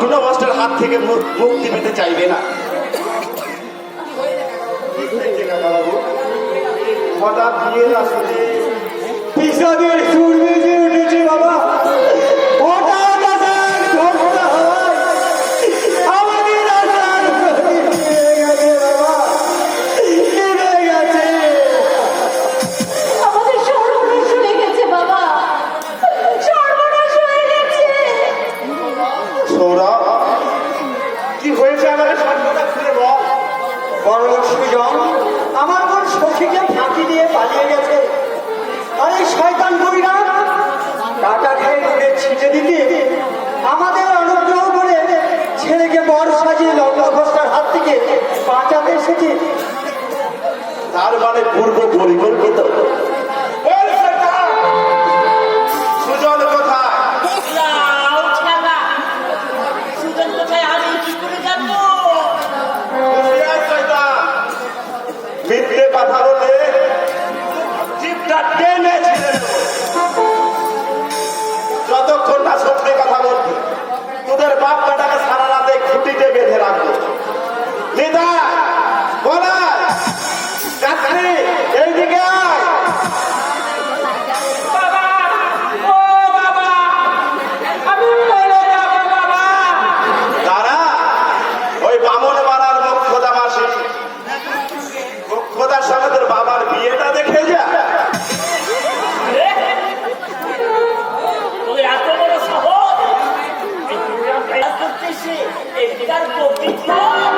গুণবস্ত্রের হাত থেকে মুক্তি পেতে চাইবে না। কথা হঠাৎ বিয়ের আসলে তার মানে পূর্ব পরিকল্পিত। ese estar convicto.